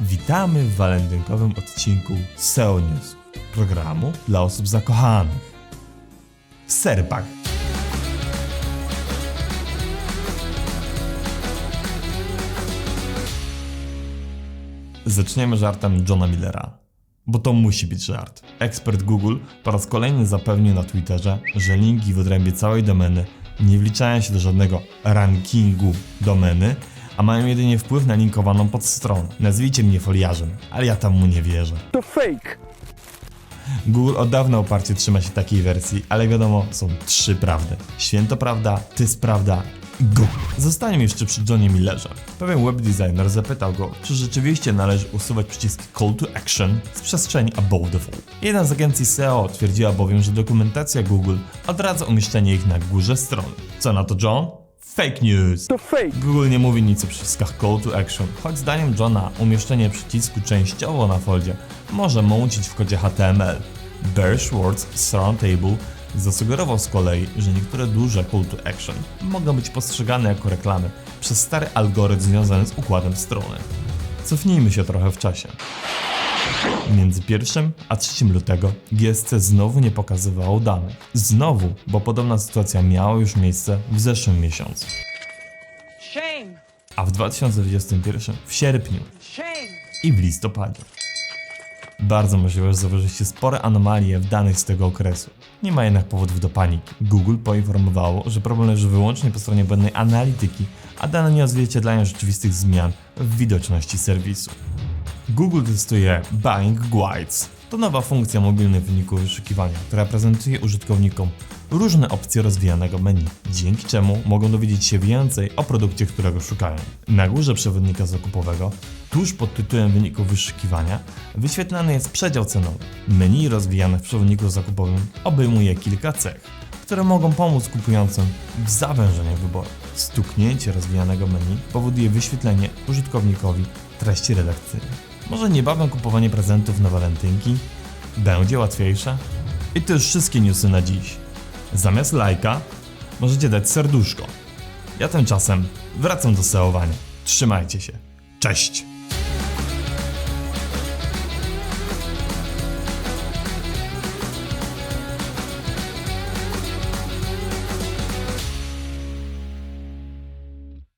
Witamy w walentynkowym odcinku SEO News, programu dla osób zakochanych. W serpach. Zaczniemy żartem Johna Millera. Bo to musi być żart. Ekspert Google po raz kolejny zapewnił na Twitterze, że linki w odrębie całej domeny nie wliczają się do żadnego rankingu domeny, a mają jedynie wpływ na linkowaną podstronę. Nazwijcie mnie foliarzem, ale ja tam mu nie wierzę. To fake! Google od dawna uparcie trzyma się takiej wersji, ale wiadomo, są trzy prawdy. Święto prawda, ty prawda i Google. Zostaniemy jeszcze przy Johnie Millerze. Pewien webdesigner zapytał go, czy rzeczywiście należy usuwać przyciski Call to Action z przestrzeni Above the Fold. Jedna z agencji SEO twierdziła bowiem, że dokumentacja Google odradza umieszczenie ich na górze strony. Co na to John? Fake news! To fake! Google nie mówi nic o przyciskach Call to Action, choć zdaniem Johna umieszczenie przycisku częściowo na foldzie może mącić w kodzie HTML. Bear Schwartz z Roundtable zasugerował z kolei, że niektóre duże Call to Action mogą być postrzegane jako reklamy przez stary algorytm związany z układem strony. Cofnijmy się trochę w czasie. Między 1 a 3 lutego GSC znowu nie pokazywało danych. Znowu, bo podobna sytuacja miała już miejsce w zeszłym miesiącu. A w 2021 w sierpniu i w listopadzie. Bardzo możliwe, że zauważyliście spore anomalie w danych z tego okresu. Nie ma jednak powodów do paniki. Google poinformowało, że problem leży wyłącznie po stronie błędnej analityki, a dane nie odzwierciedlają rzeczywistych zmian w widoczności serwisu. Google testuje Buying Guides. To nowa funkcja mobilnych wyników wyszukiwania, która prezentuje użytkownikom różne opcje rozwijanego menu, dzięki czemu mogą dowiedzieć się więcej o produkcie, którego szukają. Na górze przewodnika zakupowego, tuż pod tytułem wyników wyszukiwania, wyświetlany jest przedział cenowy. Menu rozwijane w przewodniku zakupowym obejmuje kilka cech, które mogą pomóc kupującym w zawężeniu wyboru. Stuknięcie rozwijanego menu powoduje wyświetlenie użytkownikowi treści redakcyjnej. Może niebawem kupowanie prezentów na walentynki będzie łatwiejsze? I to już wszystkie newsy na dziś. Zamiast lajka możecie dać serduszko. Ja tymczasem wracam do seowania. Trzymajcie się. Cześć!